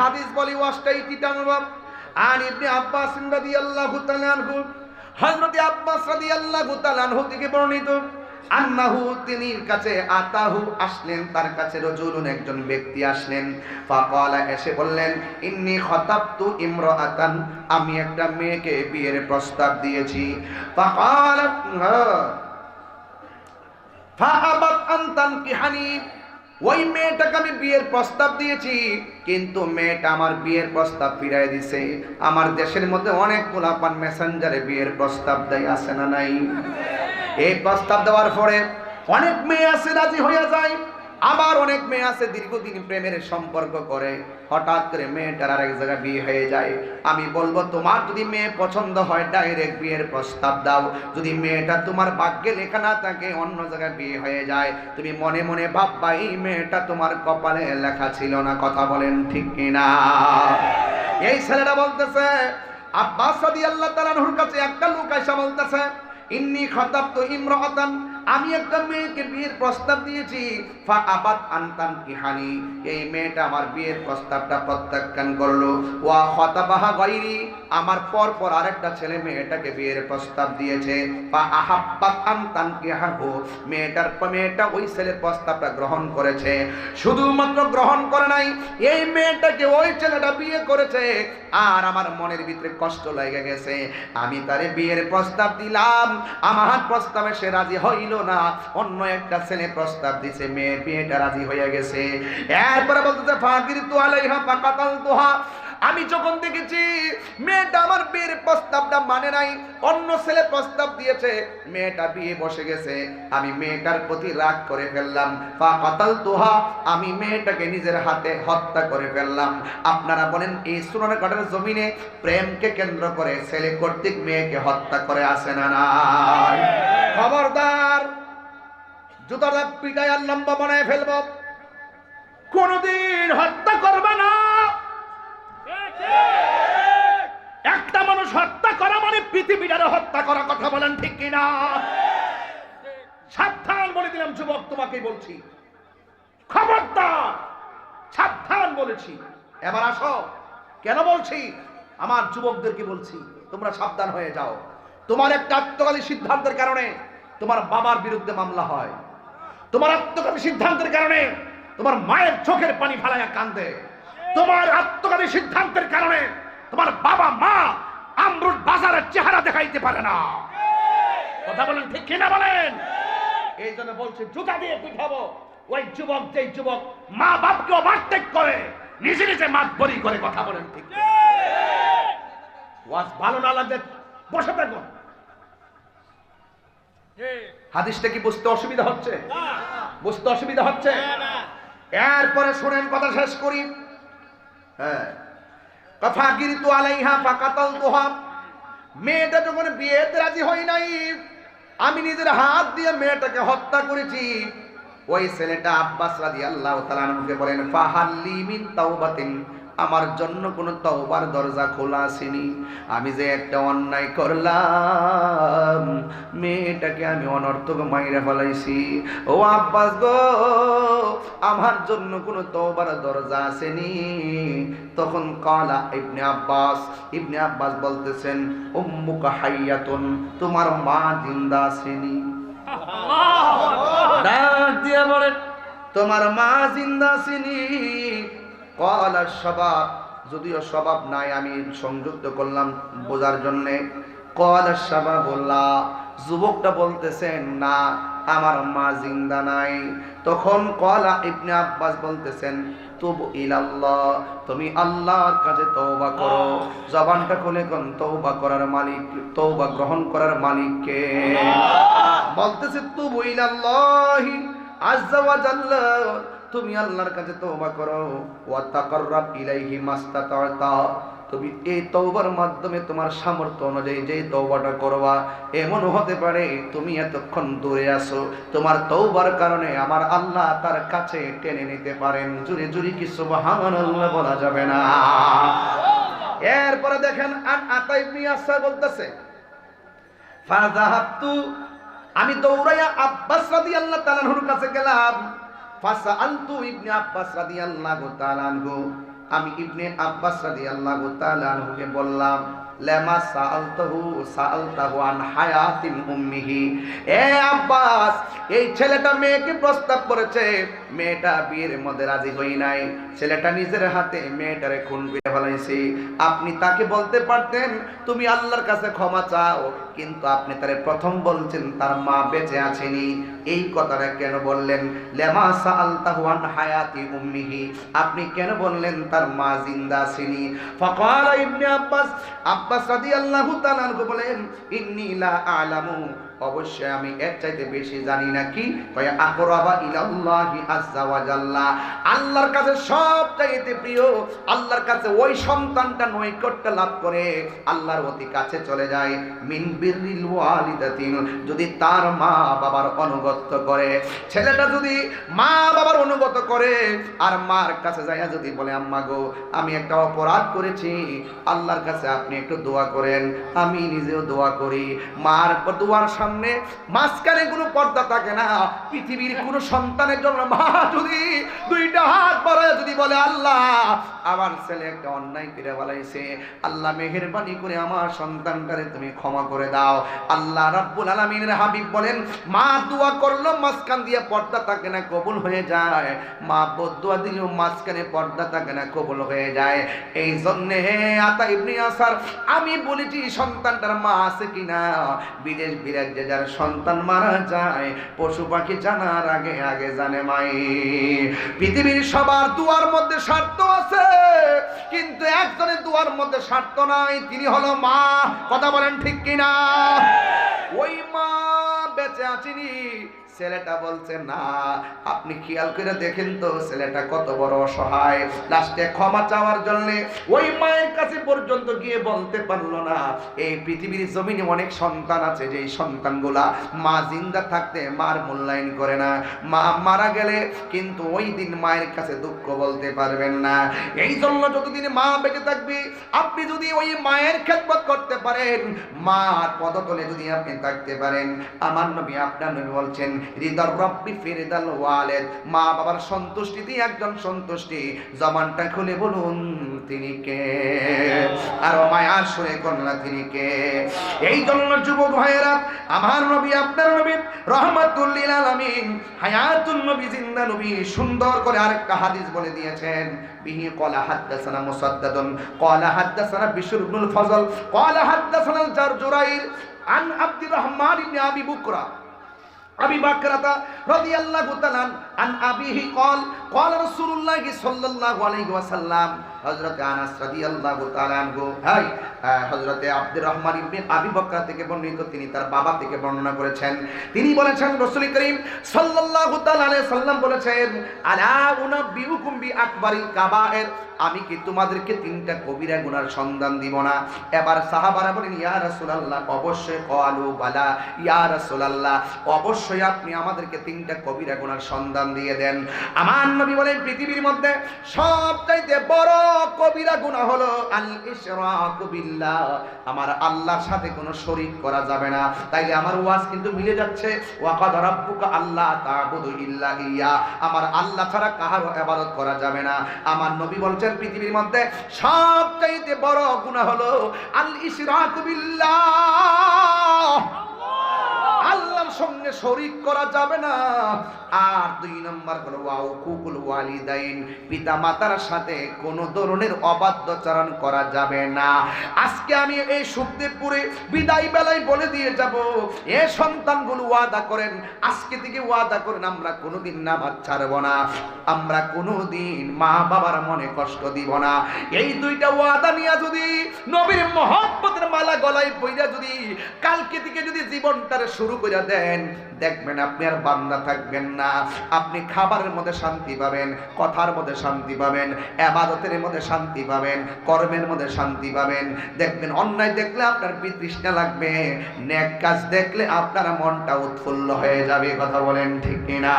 হাদিস বলি ওয়াসটাই তিটানুবাব আর ইবনে আব্বাস রাদিয়াল্লাহু তাআলা আনহু, হযরত আব্বাস রাদিয়াল্লাহু তাআলা আনহু থেকে বর্ণিত, আন্নাহু তিনির কাছে আতাহু আসলেন, তার কাছে রজুলুন একজন ব্যক্তি আসলেন। ফাকালা, এসে বললেন, ইন্নি খতাবতু ইমরাআতান, আমি একটা মেয়েকে বিয়ের প্রস্তাব দিয়েছি। ফাকালা ফাআবাত আন তানকিহানি ওই মেয়েটাকে আমি বিয়ের প্রস্তাব দিয়েছি, কিন্তু মেয়েটা আমার বিয়ের প্রস্তাব ফিরাই দিছে। আমার দেশের মধ্যে অনেক গোলাপান মেসেঞ্জারে বিয়ের প্রস্তাব দেয় আসে না নাই? এই প্রস্তাব দেওয়ার পরে অনেক মেয়ে আছে রাজি হইয়া যায়। আবার অনেক মেয়ে আছে দীর্ঘদিন প্রেমের সম্পর্ক করে, হঠাৎ করে মেয়েটার আরেক জায়গায় বিয়ে হয়ে যায়। আমি বলব, তোমার যদি মেয়ে পছন্দ হয় ডাইরেক্ট বিয়ের প্রস্তাব দাও। যদি মেয়েটা তোমার ভাগ্যে লেখা না থাকে, অন্য জায়গায় বিয়ে হয়ে যায়। তুমি মনে মনে ভাববা, এই মেয়েটা তোমার কপালে লেখা ছিল না, কথা বলেন ঠিক কিনা? এই ছেলেটা বলতেছে, আব্বাস রাদিয়াল্লাহু তাআলার কাছে একটা লোক এসে বলতেছে, ইন্নি খতাবতু ইমরাতান আমি একটা মেয়েকে বিয়ের প্রস্তাব দিয়েছি, ফা আবাদ কিহানি। এই মেয়েটা আমার বিয়ের প্রস্তাবটা প্রত্যাখ্যান করল। ওয়া হতাবাহা গাইরি আমার পর পর আরেকটা ছেলে মেয়েটাকে বিয়ের প্রস্তাব দিয়েছে। ফা আহাব্বাত আনতান কিহাহু মেয়েটার মেয়েটা ওই ছেলের প্রস্তাবটা গ্রহণ করেছে। শুধুমাত্র গ্রহণ করে নাই, এই মেয়েটাকে ওই ছেলেটা বিয়ে করেছে। আর আমার মনের ভিতরে কষ্ট লেগে গেছে। আমি তারে বিয়ের প্রস্তাব দিলাম। আমার প্রস্তাবে সে রাজি হইল না। অন্য একটা ছেলে প্রস্তাব দিছে, মেয়ে বিয়েটা রাজি হয়ে গেছে। এরপরে বলতেছে ফাকির তু আলাইহা ফাকাতাল তুহা আমি যখন দেখেছি মেয়েটা আমার বিয়ের প্রস্তাবটা মানে নাই, অন্য ছেলে প্রস্তাব দিয়েছে, মেয়েটা বিয়ে বসে গেছে, আমি মেয়েটার প্রতি রাগ করে ফেললাম। তোহা আমি মেয়েটাকে নিজের হাতে হত্যা করে ফেললাম। আপনারা বলেন, এই কাটার জমিনে প্রেমকে কেন্দ্র করে ছেলে কর্তৃক মেয়েকে হত্যা করে আসে না খবরদার, জুতাটা পিটাই আর লম্বা বানায় ফেলব। কোনদিন হত্যা করবে না। মানুষ হত্যা করা মানে পৃথিবীটারে হত্যা করা কথা বলেন ঠিক কিনা? সাবধান বলে দিলাম, যুবক তোমাকে বলছি। খবরদার, সাবধান বলেছি। এবার আসো, কেন বলছি? আমার যুবকদেরকে বলছি, তোমরা সাবধান হয়ে যাও। তোমার একটা আত্মকালী সিদ্ধান্তের কারণে তোমার বাবার বিরুদ্ধে মামলা হয়। তোমার আত্মকালী সিদ্ধান্তের কারণে তোমার মায়ের চোখের পানি ফালাইয়া কান্দে। তোমার আত্মকালী সিদ্ধান্তের কারণে তোমার বাবা মা আমরুদ বাজারের চেহারা দেখাইতে পারে না। কথা বলেন ঠিক কিনা বলেন? এই। জন্য বলছি জুতা দিয়ে পিঠাবো। ওই যুবক যে যুবক মা বাপকে ওভারটেক করে নিজে নিজে মাত বরি করে কথা বলেন ঠিক ওয়াজ ভালো না লাগলে বসে থাকুন। হাদিসটা কি বুঝতে অসুবিধা হচ্ছে? বুঝতে অসুবিধা হচ্ছে? এরপরে শোনেন কথা শেষ করি। হ্যাঁ। কিন্তু আলাইহা ফাকাতাল তোহা মেয়েটা যখন বিয়েতে রাজি হয় নাই, আমি নিজের হাত দিয়ে মেয়েটাকে হত্যা করেছি। ওই ছেলেটা আব্বাস রাদি আল্লাহ তালানকে বলেন, ফাহাল্লি মিন তাওবাতিন। আমার জন্য কোনো তওবার দরজা খোলা আসেনি। আমি যে একটা অন্যায় করলাম মেয়েটাকে আমি অনর্থক মাইরা ফেলাইছি। ও আব্বাস গো আমার জন্য কোনো তওবার দরজা আসেনি। তখন কলা ইবনে আব্বাস ইবনে আব্বাস বলতেছেন উম্মুকা হাইয়াতুন তোমার মা জিন্দা আসেনি। ডাক দিয়া বলেন তোমার মা জিন্দা আসেনি। কলার স্বভাব যদিও স্বভাব নাই, আমি সংযুক্ত করলাম বোঝার জন্যে। কলার স্বভাব বললা যুবকটা বলতেছেন না, আমার মা জিন্দা নাই। তখন কলা ইবনে আব্বাস বলতেছেন, তুবু ইলাল্লাহ, তুমি আল্লাহর কাছে তওবা করো। জবানটা খুলে কোন, তওবা করার মালিক, তওবা গ্রহণ করার মালিককে। বলতেছে, তুবু ইলাল্লাহি আজ্জা ওয়া জাল্লা। তুমি আল্লাহর কাছে তওবা করো। ওয়া তাকাররাব ইলাইহি মাস্তাতাতা। তুমি এই তওবার মাধ্যমে তোমার সামর্থ্য অনুযায়ী যে তওবাটা করবা এমন হতে পারে তুমি এতক্ষণ দূরে আসো তোমার তওবার কারণে আমার আল্লাহ তার কাছে টেনে নিতে পারেন। জুরি জুরি কি সুবহানাল্লাহ বলা যাবে না। এরপরে দেখেন, আন আতা ইবনে বলতেছে, ফাযাহাবতু, আমি দৌড়াইয়া আব্বাস রাদিয়াল্লাহু তাআলার কাছে গেলাম। ইবনে আব্বাস রাদিয়াল্লাহু তাআলা আনহু। আমি ইবনে আব্বাস রাদিয়াল্লাহু তাআলা বললাম সাআলতাহু আন উম্মিহি? এ আব্বাস, এই ছেলেটা মেয়েকে প্রস্তাব করেছে। মেয়েটা বিয়ের মধ্যে রাজি হই নাই। ছেলেটা নিজের হাতে মেয়েটারে খুন করে ফেলাইছে। আপনি তাকে বলতে পারতেন, তুমি আল্লাহর কাছে ক্ষমা চাও। কিন্তু আপনি তারে প্রথম বলছেন, তার মা বেঁচে আছেনি। এই কথাটা কেন বললেন? লেমা সাআলতাহু আন হায়াতি উম্মিহি। আপনি কেন বললেন, তার মা জিন্দা আছেনি? ফাকালা ইবনে আব্বাস আব্বাস রাদিয়াল্লাহু তাআলা বলেন, ইন্নী লা আলামু অবশ্যই আমি এর চাইতে বেশি জানি না কি? আল্লাহর কাছে সব চাইতে প্রিয়, আল্লাহর কাছে ওই সন্তানটা নৈকট্য লাভ করে আল্লাহর অতি কাছে চলে যায়। মিন যদি তার মা বাবার অনুগত করে। ছেলেটা যদি মা বাবার অনুগত করে, আর মার কাছে যাইয়া যদি বলে, আম্মা গো, আমি একটা অপরাধ করেছি, আল্লাহর কাছে আপনি একটু দোয়া করেন। আমি নিজেও দোয়া করি। মার দোয়ার সামনে মাঝখানে কোনো পর্দা থাকে না। পৃথিবীর কোনো সন্তানের জন্য মা যদি দুইটা হাত বড় যদি বলে, আল্লাহ আমার ছেলে একটা অন্যায় করে বলাইছে আল্লাহ মেহেরবানি করে আমার সন্তানটারে তুমি ক্ষমা করে দাও। আল্লাহ রাব্বুল আলামিনের হাবিব বলেন, মা দোয়া করল, মাঝখান দিয়ে পর্দা থাকে না কবুল হয়ে যায়। মা বদুয়া দিলেও মাঝখানে পর্দা থাকে না কবুল হয়ে যায়। এই জন্যে আতা ইবনে আসার, আমি বলেছি, সন্তানটার মা আছে কিনা? বিদেশ বিরাজ্যে যার সন্তান মারা যায়, পশু পাখি জানার আগে আগে জানে মাই। পৃথিবীর সবার দুয়ার মধ্যে স্বার্থ আছে। কিন্তু একজনের দুয়ার মধ্যে স্বার্থ নাই তিনি হলো মা। কথা বলেন ঠিক কিনা? ওই মা বেঁচে আছেনি ছেলেটা বলছে, না, আপনি খেয়াল করে দেখেন তো, ছেলেটা কত বড় অসহায়। লাস্টে ক্ষমা চাওয়ার জন্য ওই মায়ের কাছে পর্যন্ত গিয়ে বলতে পারল না। এই পৃথিবীর জমিনে অনেক সন্তান আছে, যেই সন্তানগুলা মা জিন্দা থাকতে মার মূল্যায়ন করে না। মা মারা গেলে কিন্তু ওই দিন মায়ের কাছে দুঃখ বলতে পারবেন না। এই জন্য যতদিন মা বেঁচে থাকবে, আপনি যদি ওই মায়ের খেদমত করতে পারেন, মার পদতলে যদি আপনি থাকতে পারেন, আমার নবী আপনার নবী বলছেন হৃদর রব্বি ফিরিদাল ওয়ালেদ। মা বাবার সন্তুষ্টিতে একজন সন্তুষ্টি। জবানটা খুলে বলুন, তিনি কে? আর মায়ার সুরে কন্যা, তিনি কে? এই জন্য যুবক ভাইয়েরা, আমার নবী, আপনার নবী রহমাতুল্লিল আলামিন, হায়াতুন নবী, জিন্দা নবী, সুন্দর করে আরেকটা হাদিস বলে দিয়েছেন। বিহি কলা হাদ্দাসানা মুসাদ্দাদুন, কলা হাদ্দাসানা বিশুরুল ফজল, কলা হাদ্দাসানা জারজুরাইর, আন আব্দুর রহমান ইবনে আবি বুকরা। আবি বাকরাতা রাদিয়াল্লাহু তাআলা আনাস রাদিয়াল্লাহু তাআলা আনহু, হাই আব্দুর রহমান ইবনে আবি বকর থেকে বর্ণিত, তিনি তার বাবা থেকে বর্ণনা করেছেন। তিনি বলেছেন, রাসূল করিম সাল্লাল্লাহু তাআলা আলাইহি সাল্লাম বলেছেন, আলা উনাব্বিউকুম বি আকবারিল কাবায়ের, আমি কি তোমাদেরকে তিনটা কবিরা গুনার সন্ধান দিব না? এবার সাহাবারা বলেন, ইয়া রাসূলুল্লাহ, অবশ্যই কওয়ালু বালা, ইয়া রাসূলুল্লাহ, অবশ্যই আপনি আমাদেরকে তিনটা কবিরা গুনার সন্ধান দিয়ে দেন। আমার নবী বলেন, পৃথিবীর মধ্যে সবচাইতে বড় কবিরা গুনাহ হলো আল ইশরাকু বিল্লাহ। আমার আল্লাহর সাথে কোনো শরীক করা যাবে না। তাইলে আমার ওয়াজ কিন্তু মিলে যাচ্ছে। ওয়াকাদ রাব্বুকা আল্লাহ তা'বুদু ইল্লা ইয়া। আমার আল্লাহ ছাড়া কাহারও ইবাদত করা যাবে না। আমার নবী বলছেন, পৃথিবীর মধ্যে সবচাইতে বড় গুনাহ হলো আল ইশরাকু বিল্লাহ। সঙ্গে শরীক করা যাবে না। আর দুই নম্বর হলো, ওয়াও কুকুল ওয়ালিদাইন পিতা মাতার সাথে কোন ধরনের অবাধ্যচরণ করা যাবে না। আজকে আমি এই সুখদেবপুরে বিদায় বেলায় বলে দিয়ে যাব, এ সন্তানগুলো ওয়াদা করেন, আজকে থেকে ওয়াদা করেন, আমরা কোনোদিন নামাজ ছাড়ব না, আমরা কোনোদিন মা বাবার মনে কষ্ট দিব না। এই দুইটা ওয়াদা নিয়ে যদি নবীর মহব্বতের মালা গলায় বইরা যদি কালকে থেকে যদি জীবনটারে শুরু করে দেন দেখবেন আপনি আর বান্দা থাকবেন না। আপনি খাবারের মধ্যে শান্তি পাবেন, কথার মধ্যে শান্তি পাবেন, আবাদতের মধ্যে শান্তি পাবেন, কর্মের মধ্যে শান্তি পাবেন। দেখবেন অন্যায় দেখলে আপনার বিতৃষ্ণা লাগবে নেক কাজ দেখলে আপনার মনটা উৎফুল্ল হয়ে যাবে, কথা বলেন ঠিক কিনা?